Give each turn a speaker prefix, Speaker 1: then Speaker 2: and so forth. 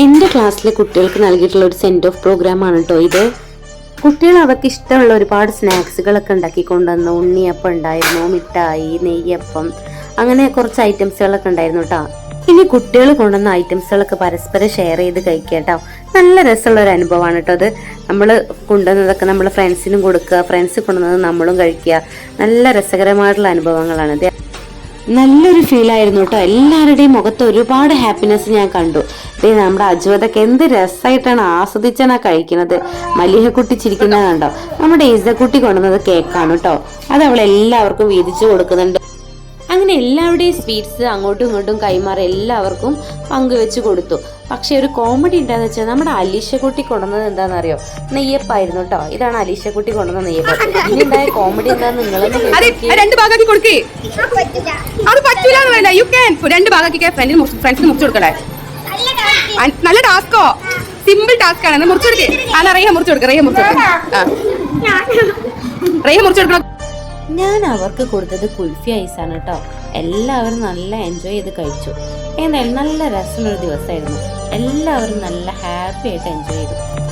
Speaker 1: എന്റെ ക്ലാസ്സിലെ കുട്ടികൾക്ക് നൽകിയിട്ടുള്ള ഒരു സെൻഡ് ഓഫ് പ്രോഗ്രാം ആണ് കേട്ടോ ഇത്. കുട്ടികൾ അവർക്ക് ഇഷ്ടമുള്ള ഒരുപാട് സ്നാക്സുകളൊക്കെ ഉണ്ടാക്കി കൊണ്ടുവന്നു. ഉണ്ണിയപ്പം ഉണ്ടായിരുന്നു മിഠായി നെയ്യപ്പം അങ്ങനെ കുറച്ച് ഐറ്റംസുകളൊക്കെ ഉണ്ടായിരുന്നു കേട്ടോ ഇനി കുട്ടികൾ കൊണ്ടുവന്ന ഐറ്റംസുകളൊക്കെ പരസ്പരം ഷെയർ ചെയ്ത് കഴിക്കുക കേട്ടോ നല്ല രസമുള്ള ഒരു അനുഭവമാണ് കേട്ടോ അത് നമ്മൾ കൊണ്ടുവന്നതൊക്കെ നമ്മൾ ഫ്രണ്ട്സിനും കൊടുക്കുക ഫ്രണ്ട്സ് കൊണ്ടുവന്നത് നമ്മളും കഴിക്കുക. നല്ല രസകരമായിട്ടുള്ള അനുഭവങ്ങളാണ് നല്ലൊരു ഫീൽ ആയിരുന്നു കേട്ടോ എല്ലാവരുടെയും മുഖത്ത് ഒരുപാട് ഹാപ്പിനെസ് ഞാൻ കണ്ടു. ദേ നമ്മുടെ അജുവതൊക്കെ എന്ത് രസമായിട്ടാണ് ആസ്വദിച്ചാണ് കഴിക്കുന്നത്. മലിഹക്കുട്ടി ചിരിക്കുന്നത് കണ്ടോ? നമ്മുടെ ഈസക്കുട്ടി കൊണ്ടുവന്നത് കേക്കാണ് കേട്ടോ അത് അവൾ എല്ലാവർക്കും വീതിച്ചു കൊടുക്കുന്നുണ്ട്. അങ്ങനെ എല്ലാവരുടെയും സ്വീറ്റ്സ് അങ്ങോട്ടും ഇങ്ങോട്ടും കൈമാറി എല്ലാവർക്കും പങ്കുവെച്ച് കൊടുത്തു. പക്ഷെ ഒരു കോമഡി ഉണ്ടാന്ന് വെച്ചാൽ നമ്മുടെ അലീഷക്കുട്ടി കൊണ്ടുവന്നത് എന്താണെന്നറിയോ? നെയ്യപ്പായിരുന്നു കേട്ടോ ഇതാണ് അലീഷക്കുട്ടി കൊണ്ടുവന്ന നെയ്യപ്പം. ഇനി ഉണ്ടായ കോമഡി എന്താന്ന് നിങ്ങൾ
Speaker 2: രണ്ട് ഭാഗമാക്കി കൊടുക്കേ. അത് പറ്റൂല എന്ന് യു ക്യാൻ രണ്ട് ഭാഗമാക്കി ഫ്രണ്ടിന് ഫ്രണ്ട്സിന് മുറിച്ചു കൊടുക്കണേ. അൻ- നല്ല ടാസ്കോ സിമ്പിൾ ടാസ്ക് ആണ്. മുറിച്ചു കൊടുക്കേ. ആ റേഹ മുറിച്ചു കൊടുക്കേ. റേഹ മുറിച്ചു കൊടുക്കേ. റേഹ മുറിച്ചു കൊടുക്കണം.
Speaker 1: ഞാൻ അവർക്ക് കൊടുത്തത് കുൽഫി ഐസാണ് കേട്ടോ എല്ലാവരും നല്ല എൻജോയ് ചെയ്ത് കഴിച്ചു. എന്തായാലും നല്ല രസമുള്ളൊരു ദിവസമായിരുന്നു. എല്ലാവരും നല്ല ഹാപ്പി ആയിട്ട് എൻജോയ് ചെയ്തു.